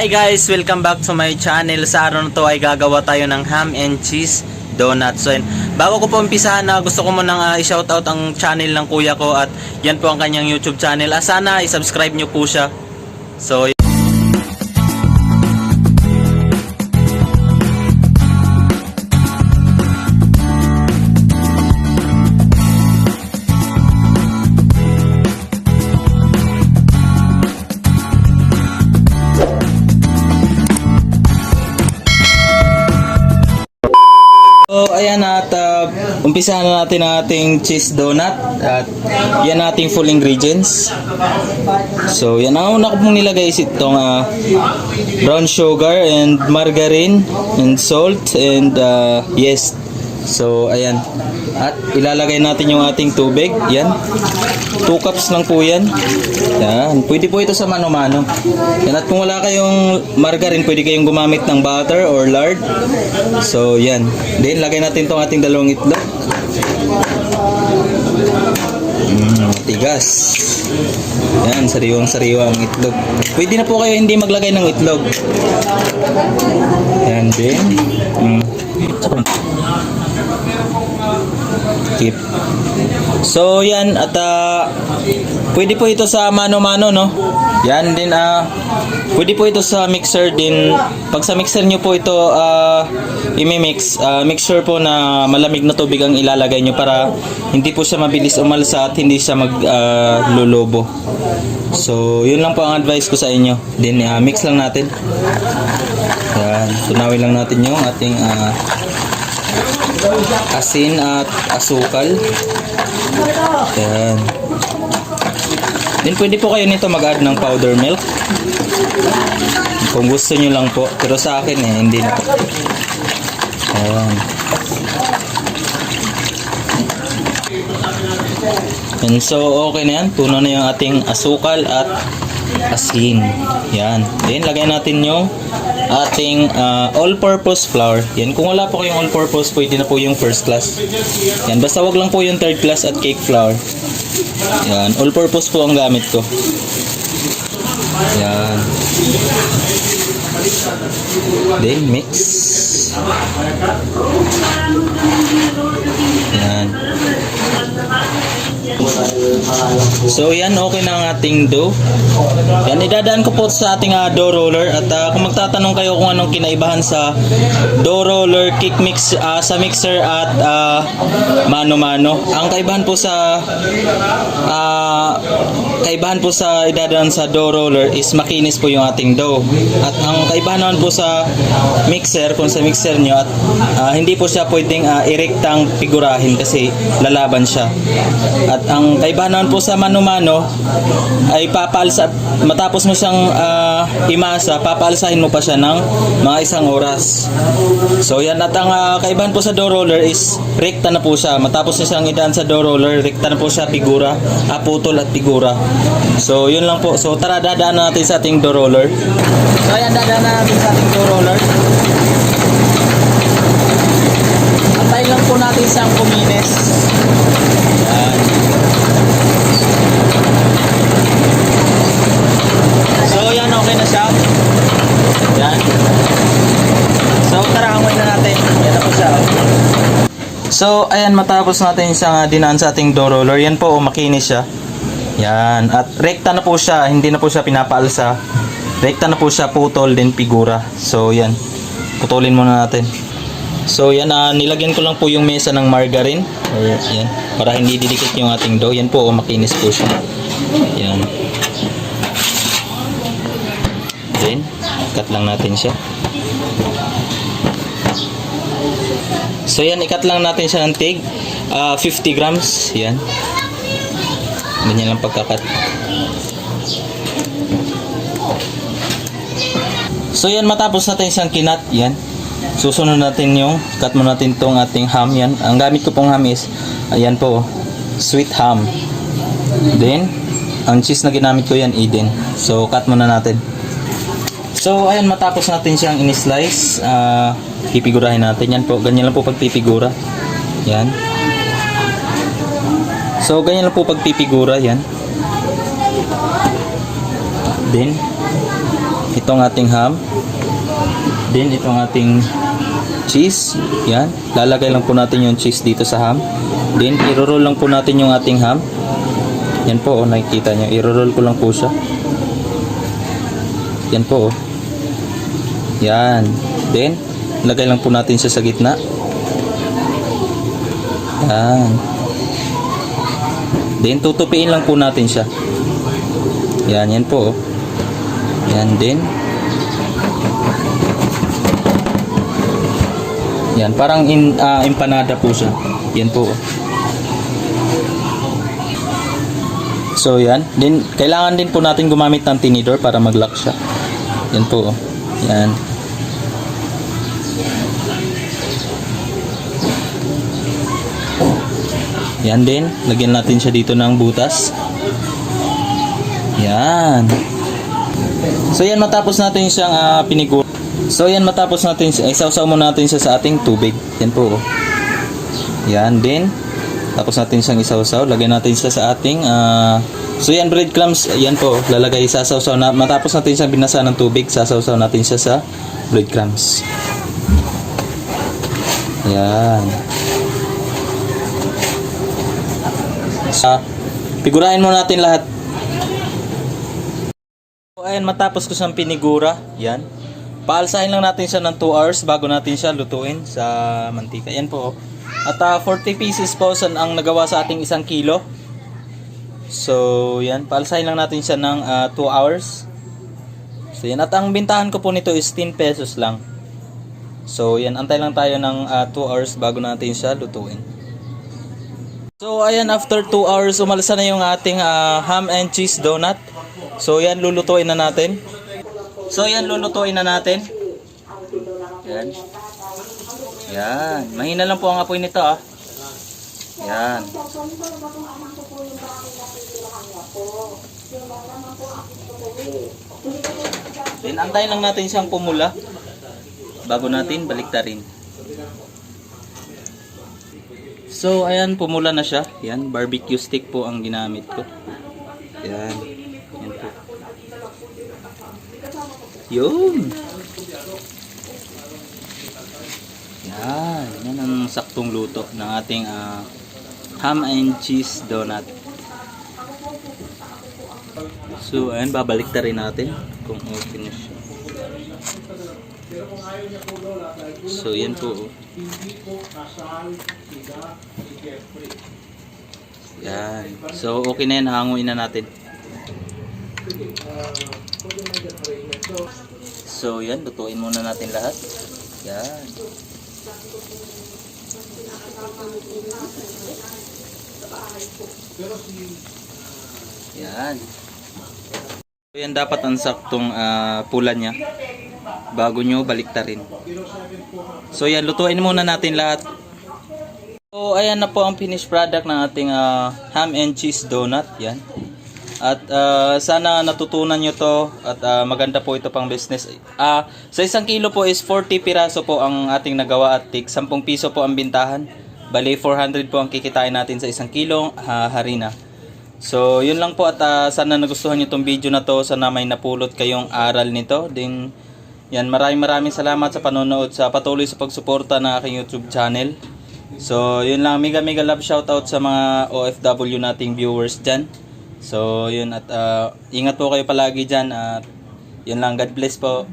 Hi guys! Welcome back to my channel. Sa araw na to ay gagawa tayo ng ham and cheese donuts. So, bago ko po umpisahan na gusto ko munang uh, i-shoutout ang channel ng kuya ko at yan po ang kanyang YouTube channel. Ah, sana i-subscribe nyo po siya. So, umpisahan na natin ang ating cheese donut at yan ating full ingredients. So, yan ang una ko pong nilagay is itong uh, brown sugar and margarine and salt and uh, yeast. So, ayan. At ilalagay natin yung ating tubig. Yan. 2 cups lang po yan. Yan. Pwede po ito sa mano-mano. Yan. At kung wala kayong margarine, pwede kayong gumamit ng butter or lard. So, yan. Then, lagay natin tong ating dalawang itlog. Tigas. Yan, sariwang-sariwa ang itlog. Pwede na po kayo hindi maglagay ng itlog. Yan din. Mm. Keep. So yan at ah, pwede po ito sa mano-mano no. Yan din ah pwede po ito sa mixer din. Pag sa mixer nyo po ito ah imi-mix, ah, make sure po na malamig na tubig ang ilalagay nyo para hindi po siya mabilis umalsa at hindi siya mag ah, lulubo. So yun lang po ang advice ko sa inyo. Then ah, mix lang natin. Yan, tunawin lang natin yung ating ah, asin at asukal. Yan. Then pwede po kayo nito mag-add ng powder milk. Kung gusto nyo lang po. Pero sa akin eh, hindi na po. Ayan. And so, okay na yan. Puno na yung ating asukal at asin. Yan. Then, lagay natin yung ating ah, all-purpose flour. Yan. Kung wala po kayong all-purpose, pwede na po yung first class. Yan. Basta wag lang po yung third class at cake flour. Yan. All-purpose po ang gamit ko. Yan. Then, mix. So yan, okay na ang ating dough. Yan, idadaan ko po sa ating ah, dough roller at ah, kung magtatanong kayo kung anong kinaibahan sa dough roller, kick mix ah, sa mixer at ah, mano-mano. Ang kaibahan po sa ah, kaibahan po sa idadaan sa dough roller is makinis po yung ating dough. At ang kaibahan naman po sa mixer, kung sa mixer nyo at ah, hindi po siya pwedeng ah, irektang figurahin kasi lalaban siya. At ang kaibahan naman po sa mano-mano ay papaalsa matapos mo siyang ah, imasa, papaalsahin mo pa siya ng mga isang oras. So yan at ang ah, kaibahan po sa dough roller is rekta na po siya. Matapos niya siyang idaan sa dough roller, rekta na po siya figura, ah, putol at figura. So yun lang po. So tara dadaan na natin sa ating dough roller. So yan dadaan na natin sa ating dough roller. Antayin lang po natin siyang kuminis. Yan. So yan, okay na siya. Yan. So tara, hangoy na natin. Yan na po siya. oh. So ayan, matapos natin siyang uh, dinaan sa ating door roller. Yan po, oh, makinis siya. Yan. At rekta na po siya, hindi na po siya pinapaalsa. Rekta na po siya, putol, din figura. So yan. Putulin muna natin. So yan, ah, nilagyan ko lang po yung mesa ng margarine. Or, yan. Para hindi didikit yung ating dough. Yan po, oh, makinis po siya. Yan. Then, cut lang natin siya. So yan, ikat lang natin siya ng tig. ah, 50 grams. Yan. Ganyan lang pagkakat. So yan, matapos natin siyang kinat. Yan. Susunod natin yung, cut mo natin tong ating ham. Yan. Ang gamit ko pong ham is, ayan po, sweet ham. Then, ang cheese na ginamit ko yan, Eden. So, cut muna natin. So, ayan, matapos natin siyang in-slice, ah, pipigurahin natin. Yan po, ganyan lang po pagpipigura. Yan. So, ganyan lang po pagpipigura. Yan. Then, itong ating ham. Then itong ating cheese. Yan. Lalagay lang po natin yung cheese dito sa ham. Then iro-roll lang po natin yung ating ham. Yan po, oh, nakikita nyo. Iro-roll ko lang po siya. Yan po, oh. Yan. Then, lagay lang po natin siya sa gitna. Yan. Then, tutupiin lang po natin siya. Yan, yan po. Yan din. Yan, parang in, ah, empanada po siya. Yan po. So yan, din kailangan din po natin gumamit ng tinidor para mag-lock siya. Yan po. oh. Yan. Yan din, lagyan natin siya dito ng butas. Yan. So yan matapos natin siyang uh, pinigur. So yan matapos natin isaw-saw muna natin siya sa ating tubig. Yan po. Yan din. Tapos natin siyang isaw-saw. Lagyan natin siya sa ating ah, So yan breadcrumbs, yan po, lalagay sasaw-saw na matapos natin siyang binasa ng tubig, sasaw-saw natin siya sa breadcrumbs. Yan. Sa pigurahin mo natin lahat. So, ayan, matapos ko siyang pinigura, yan. Paalsahin lang natin siya ng 2 hours bago natin siya lutuin sa mantika. Yan po. oh. At ah, 40 pieces po ang nagawa sa ating isang kilo. So, yan. Paalsahin lang natin siya ng 2 hours. So, yan. At ang bintahan ko po nito is 10 pesos lang. So, yan. Antay lang tayo ng 2 hours bago natin siya lutuin. So, ayan. After 2 hours, umalsa na yung ating ah, ham and cheese donut. So, yan. Lulutuin na natin. So, yan. Lulutuin na natin. Yan. Yan. Mahina lang po ang apoy nito ah. Yan. Then antayin lang natin siyang pumula bago natin baliktarin. So ayan pumula na siya. Yan barbecue stick po ang ginamit ko. Yan po. Yun. Yan. Yan ang saktong luto ng ating ah, ham and cheese donut. So, ayan, babalik na rin natin kung okay na siya. So, yan po. oh. Yan. So, okay na yan. Hanguin na natin. So, yan. Lutuin muna natin lahat. Yan. Yan. So, yan dapat ang saktong ah, pula niya bago nyo baliktarin. So yan, lutuin muna natin lahat. So ayan na po ang finished product ng ating ah, ham and cheese donut. Yan. At ah, sana natutunan nyo to at ah, maganda po ito pang business. Ah, sa isang kilo po is 40 piraso po ang ating nagawa at tik 10 piso po ang bintahan. Bali 400 po ang kikitain natin sa isang kilong ah, harina. So, yun lang po at ah, sana nagustuhan niyo tong video na to. Sana may napulot kayong aral nito. Then, yan, maraming maraming salamat sa panonood sa patuloy sa pagsuporta ng aking YouTube channel. So, yun lang. Mega mega love shoutout sa mga OFW nating viewers dyan. So, yun at ah, ingat po kayo palagi dyan at yun lang. God bless po.